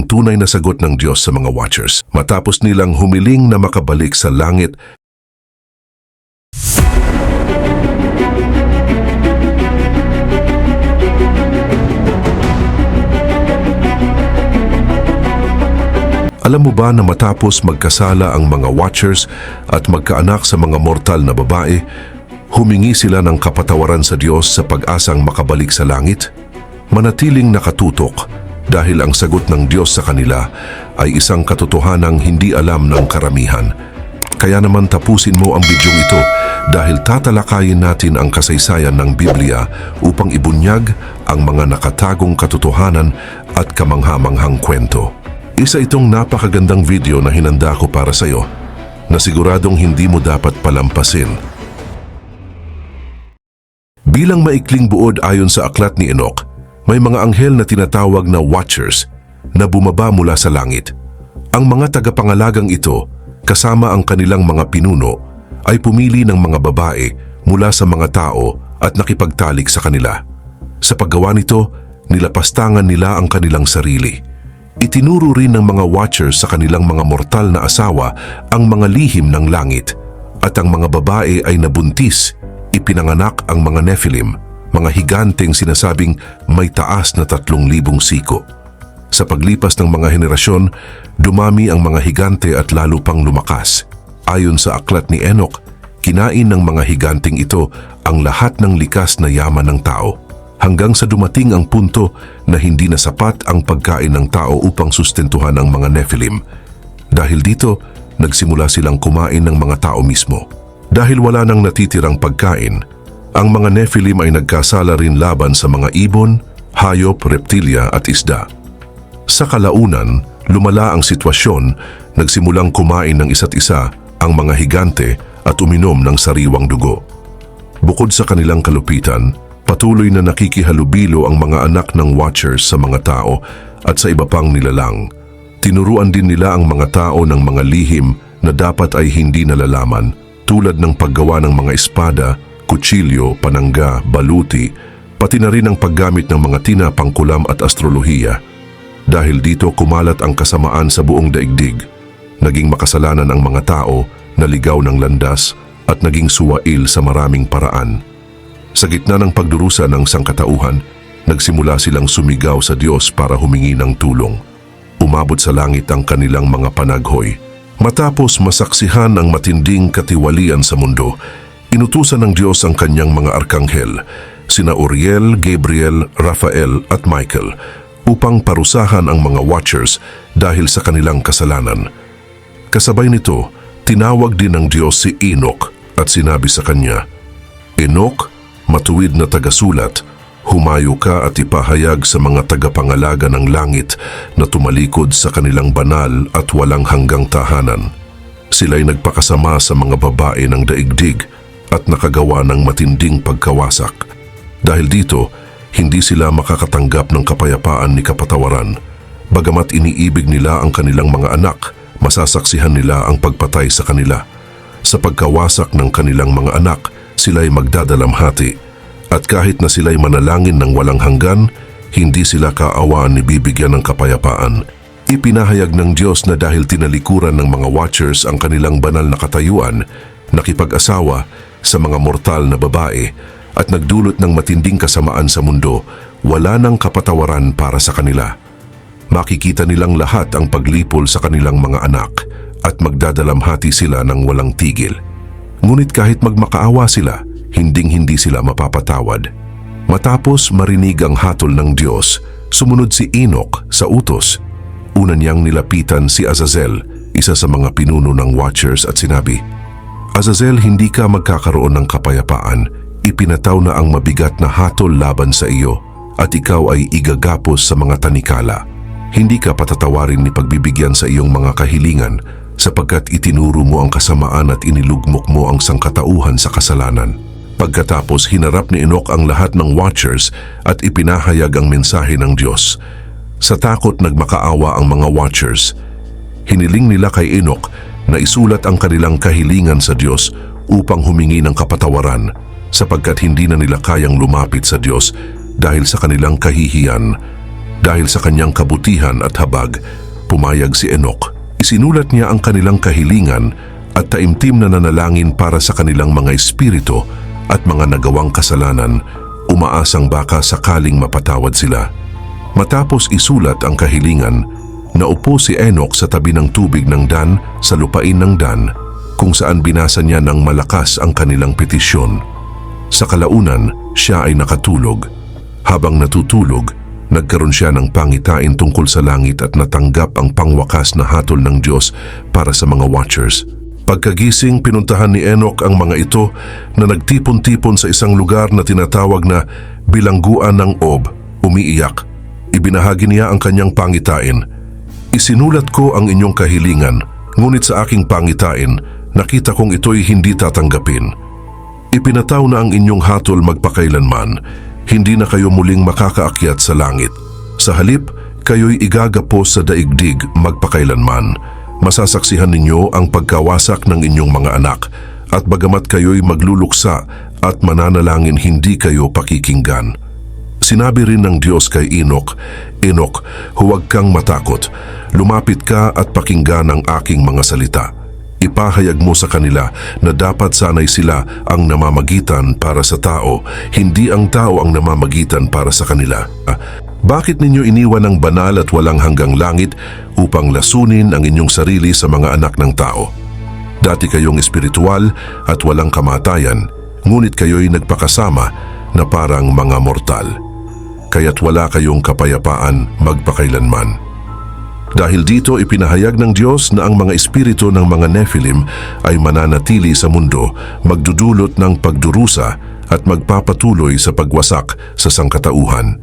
ang tunay na sagot ng Diyos sa mga watchers. Matapos nilang humiling na makabalik sa langit, Alam mo ba na matapos magkasala ang mga watchers at magkaanak sa mga mortal na babae, humingi sila ng kapatawaran sa Diyos sa pag-asang makabalik sa langit? Manatiling nakatutok dahil ang sagot ng Diyos sa kanila ay isang katotohanang hindi alam ng karamihan. Kaya naman tapusin mo ang bidyong ito dahil tatalakayin natin ang kasaysayan ng Biblia upang ibunyag ang mga nakatagong katotohanan at kamanghamanghang kwento. Isa itong napakagandang video na hinanda ko para sa iyo na siguradong hindi mo dapat palampasin. Bilang maikling buod ayon sa aklat ni Enoch, may mga anghel na tinatawag na watchers na bumaba mula sa langit. Ang mga tagapangalagang ito, kasama ang kanilang mga pinuno, ay pumili ng mga babae mula sa mga tao at nakipagtalik sa kanila. Sa paggawa nito, nilapastangan nila ang kanilang sarili. Itinuro rin ng mga watchers sa kanilang mga mortal na asawa ang mga lihim ng langit at ang mga babae ay nabuntis, ipinanganak ang mga Nephilim, mga higanteng sinasabing may taas na tatlong libong siko. Sa paglipas ng mga henerasyon, dumami ang mga higante at lalo pang lumakas. Ayon sa aklat ni Enoch, kinain ng mga higanteng ito ang lahat ng likas na yaman ng tao hanggang sa dumating ang punto na hindi na sapat ang pagkain ng tao upang sustentuhan ang mga Nephilim. Dahil dito, nagsimula silang kumain ng mga tao mismo. Dahil wala nang natitirang pagkain, ang mga Nephilim ay nagkasala rin laban sa mga ibon, hayop, reptilya at isda. Sa kalaunan, lumala ang sitwasyon, nagsimulang kumain ng isa't isa ang mga higante at uminom ng sariwang dugo. Bukod sa kanilang kalupitan, Patuloy na nakikihalubilo ang mga anak ng watchers sa mga tao at sa iba pang nilalang. Tinuruan din nila ang mga tao ng mga lihim na dapat ay hindi nalalaman tulad ng paggawa ng mga espada, kutsilyo, panangga, baluti, pati na rin ang paggamit ng mga tina, pangkulam at astrolohiya. Dahil dito kumalat ang kasamaan sa buong daigdig. Naging makasalanan ang mga tao, naligaw ng landas at naging suwail sa maraming paraan. Sa gitna ng pagdurusa ng sangkatauhan, nagsimula silang sumigaw sa Diyos para humingi ng tulong. Umabot sa langit ang kanilang mga panaghoy. Matapos masaksihan ang matinding katiwalian sa mundo, inutusan ng Diyos ang kanyang mga arkanghel, sina Uriel, Gabriel, Raphael at Michael, upang parusahan ang mga watchers dahil sa kanilang kasalanan. Kasabay nito, tinawag din ng Diyos si Enoch at sinabi sa kanya, Enoch, matuwid na tagasulat, humayo ka at ipahayag sa mga tagapangalaga ng langit na tumalikod sa kanilang banal at walang hanggang tahanan. Sila'y nagpakasama sa mga babae ng daigdig at nakagawa ng matinding pagkawasak. Dahil dito, hindi sila makakatanggap ng kapayapaan ni kapatawaran. Bagamat iniibig nila ang kanilang mga anak, masasaksihan nila ang pagpatay sa kanila. Sa pagkawasak ng kanilang mga anak, sila'y magdadalamhati at kahit na sila'y manalangin ng walang hanggan, hindi sila kaawaan ni bibigyan ng kapayapaan. Ipinahayag ng Diyos na dahil tinalikuran ng mga watchers ang kanilang banal na katayuan, nakipag-asawa sa mga mortal na babae at nagdulot ng matinding kasamaan sa mundo, wala nang kapatawaran para sa kanila. Makikita nilang lahat ang paglipol sa kanilang mga anak at magdadalamhati sila ng walang tigil. Ngunit kahit magmakaawa sila, hinding-hindi sila mapapatawad. Matapos marinig ang hatol ng Diyos, sumunod si Enoch sa utos. Una niyang nilapitan si Azazel, isa sa mga pinuno ng Watchers at sinabi, Azazel, hindi ka magkakaroon ng kapayapaan. Ipinataw na ang mabigat na hatol laban sa iyo at ikaw ay igagapos sa mga tanikala. Hindi ka patatawarin ni pagbibigyan sa iyong mga kahilingan sapagkat itinuro mo ang kasamaan at inilugmok mo ang sangkatauhan sa kasalanan. Pagkatapos hinarap ni Enoch ang lahat ng watchers at ipinahayag ang mensahe ng Diyos. Sa takot nagmakaawa ang mga watchers. Hiniling nila kay Enoch na isulat ang kanilang kahilingan sa Diyos upang humingi ng kapatawaran sapagkat hindi na nila kayang lumapit sa Diyos dahil sa kanilang kahihiyan. Dahil sa kanyang kabutihan at habag, pumayag si Enoch. Isinulat niya ang kanilang kahilingan at taimtim na nanalangin para sa kanilang mga espiritu at mga nagawang kasalanan, umaasang baka sakaling mapatawad sila. Matapos isulat ang kahilingan, naupo si Enoch sa tabi ng tubig ng Dan sa lupain ng Dan kung saan binasa niya ng malakas ang kanilang petisyon. Sa kalaunan, siya ay nakatulog. Habang natutulog, nagkaroon siya ng pangitain tungkol sa langit at natanggap ang pangwakas na hatol ng Diyos para sa mga watchers. Pagkagising, pinuntahan ni Enoch ang mga ito na nagtipon-tipon sa isang lugar na tinatawag na bilangguan ng Ob, umiiyak. Ibinahagi niya ang kanyang pangitain. Isinulat ko ang inyong kahilingan, ngunit sa aking pangitain, nakita kong ito'y hindi tatanggapin. Ipinataw na ang inyong hatol magpakailanman, hindi na kayo muling makakaakyat sa langit. Sa halip, kayo'y igagapos sa daigdig magpakailanman. Masasaksihan ninyo ang pagkawasak ng inyong mga anak at bagamat kayo'y magluluksa at mananalangin hindi kayo pakikinggan. Sinabi rin ng Diyos kay Enoch, Enoch, huwag kang matakot. Lumapit ka at pakinggan ang aking mga salita. Ipahayag mo sa kanila na dapat sanay sila ang namamagitan para sa tao, hindi ang tao ang namamagitan para sa kanila. Ah, Bakit ninyo iniwan ang banal at walang hanggang langit upang lasunin ang inyong sarili sa mga anak ng tao? Dati kayong espiritual at walang kamatayan, ngunit kayo'y nagpakasama na parang mga mortal. Kaya't wala kayong kapayapaan magpakailanman. Dahil dito ipinahayag ng Diyos na ang mga espiritu ng mga Nephilim ay mananatili sa mundo, magdudulot ng pagdurusa at magpapatuloy sa pagwasak sa sangkatauhan.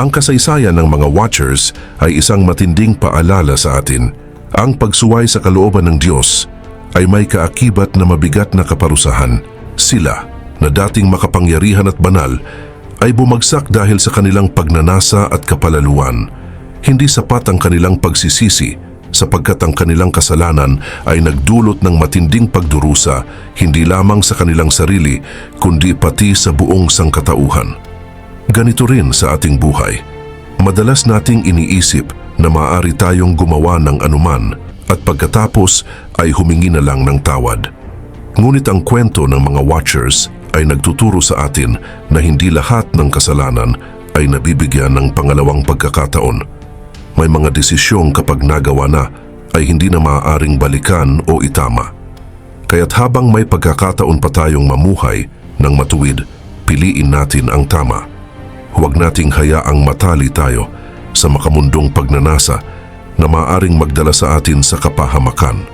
Ang kasaysayan ng mga watchers ay isang matinding paalala sa atin. Ang pagsuway sa kalooban ng Diyos ay may kaakibat na mabigat na kaparusahan. Sila, na dating makapangyarihan at banal, ay bumagsak dahil sa kanilang pagnanasa at kapalaluan. Hindi sapat ang kanilang pagsisisi sapagkat ang kanilang kasalanan ay nagdulot ng matinding pagdurusa hindi lamang sa kanilang sarili kundi pati sa buong sangkatauhan. Ganito rin sa ating buhay. Madalas nating iniisip na maaari tayong gumawa ng anuman at pagkatapos ay humingi na lang ng tawad. Ngunit ang kwento ng mga watchers ay nagtuturo sa atin na hindi lahat ng kasalanan ay nabibigyan ng pangalawang pagkakataon. May mga desisyong kapag nagawa na ay hindi na maaaring balikan o itama. Kaya't habang may pagkakataon pa tayong mamuhay ng matuwid, piliin natin ang tama. Huwag nating hayaang matali tayo sa makamundong pagnanasa na maaring magdala sa atin sa kapahamakan.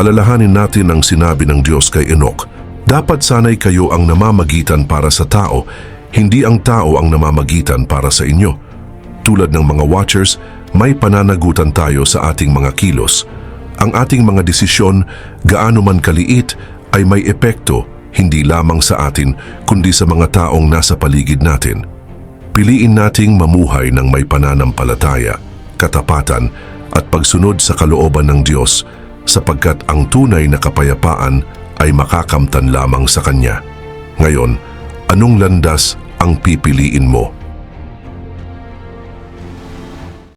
Alalahanin natin ang sinabi ng Diyos kay Enoch, dapat sanay kayo ang namamagitan para sa tao, hindi ang tao ang namamagitan para sa inyo. Tulad ng mga watchers, may pananagutan tayo sa ating mga kilos. Ang ating mga desisyon, gaano man kaliit, ay may epekto hindi lamang sa atin kundi sa mga taong nasa paligid natin. Piliin nating mamuhay ng may pananampalataya, katapatan at pagsunod sa kalooban ng Diyos sapagkat ang tunay na kapayapaan ay makakamtan lamang sa Kanya. Ngayon, anong landas ang pipiliin mo?